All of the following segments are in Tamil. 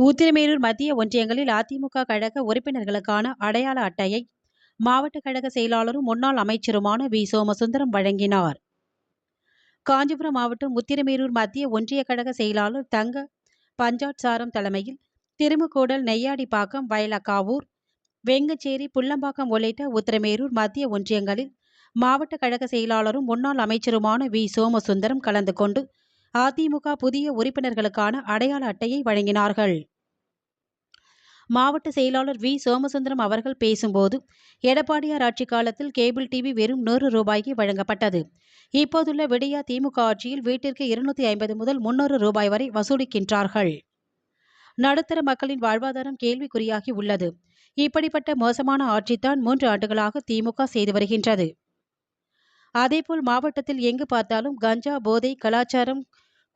உத்திரமேரூர் மத்திய ஒன்றியங்களில் அதிமுக கழக உறுப்பினர்களுக்கான அடையாள அட்டையை மாவட்ட கழக செயலாளரும் முன்னாள் அமைச்சருமான வி. சோமசுந்தரம் வழங்கினார். காஞ்சிபுரம் மாவட்டம் உத்திரமேரூர் மத்திய ஒன்றிய கழக செயலாளர் தங்க பஞ்சாட் சாரம் தலைமையில் திருமுக்கூடல் நெய்யாடிப்பாக்கம் வயலக்காவூர் வெங்கச்சேரி புள்ளம்பாக்கம் உள்ளிட்ட உத்திரமேரூர் மத்திய ஒன்றியங்களில் மாவட்ட கழக செயலாளரும் முன்னாள் அமைச்சருமான வி. சோமசுந்தரம் கலந்து கொண்டு அதிமுக புதிய உறுப்பினர்களுக்கான அடையாள அட்டையை வழங்கினார்கள். மாவட்ட செயலாளர் வி. சோமசுந்தரம் அவர்கள் பேசும்போது எடப்பாடியார் ஆட்சி காலத்தில் கேபிள் டிவி வெறும் நூறு ரூபாய்க்கு வழங்கப்பட்டது. இப்போதுள்ள விடியா திமுக ஆட்சியில் வீட்டிற்கு இருநூத்தி ஐம்பது முதல் முன்னூறு ரூபாய் வரை வசூலிக்கின்றார்கள். நடுத்தர மக்களின் வாழ்வாதாரம் கேள்விக்குறியாகி உள்ளது. இப்படிப்பட்ட மோசமான ஆட்சித்தான் மூன்று ஆண்டுகளாக திமுக செய்து வருகின்றது. அதேபோல் மாவட்டத்தில் எங்கு பார்த்தாலும் கஞ்சா போதை கலாச்சாரம்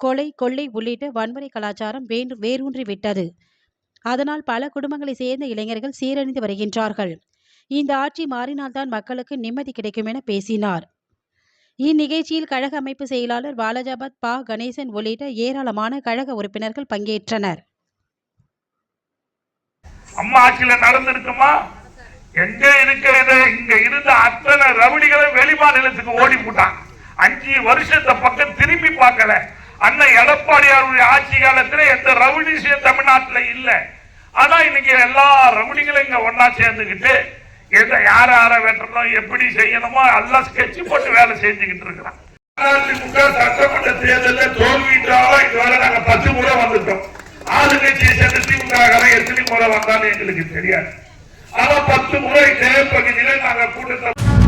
கொலை கொள்ளை உள்ளிட்ட வன்முறை கலாச்சாரம் வேண்டு வேரூன்றி விட்டது. அதனால் பல குடும்பங்களை சேர்ந்த இளைஞர்கள் சீரழிந்து வருகின்றார்கள். இந்த ஆட்சி மாறினால்தான் மக்களுக்கு நிம்மதி கிடைக்கும் என பேசினார். இந்நிகழ்ச்சியில் கழக அமைப்பு செயலாளர் பாலாஜாபாத் பா. கணேசன் உள்ளிட்ட ஏராளமான கழக உறுப்பினர்கள் பங்கேற்றனர். அம்மா ஆட்சியில நடந்திருக்குமா? எங்க இருக்கிறது? இங்க இருந்த அத்தனை ரவுடிகளும் வெளிமாநிலத்துக்கு ஓடி போட்டான் அஞ்சு வருஷத்தை பக்கம் திரும்பி பார்க்கல. அண்ணன் எடப்பாடியாருடைய ஆட்சி காலத்துல எந்த ரவுடிசியம் தமிழ்நாட்டுல இல்லை. ஆனா இன்னைக்கு எல்லா ரவுடிகளும் இங்க ஒன்னா சேர்ந்துக்கிட்டு எதை யார யார வெட்டணும் எப்படி செய்யணுமோ எல்லாம் ஸ்கெட்ச் போட்டு வேலை செஞ்சுக்கிட்டு இருக்கிறான். அதிமுக சட்டமன்ற தேர்தலில் தோல்விட்டாலும் இதுவரை நாங்க பத்து முறை வந்துட்டோம். ஆளுங்கட்சியை சேர்ந்த திமுக எத்தனை முறை வந்தாலும் எங்களுக்கு தெரியாது. ஆனா பத்து முறை இதே பகுதியில நாங்க ஜெயப்பகு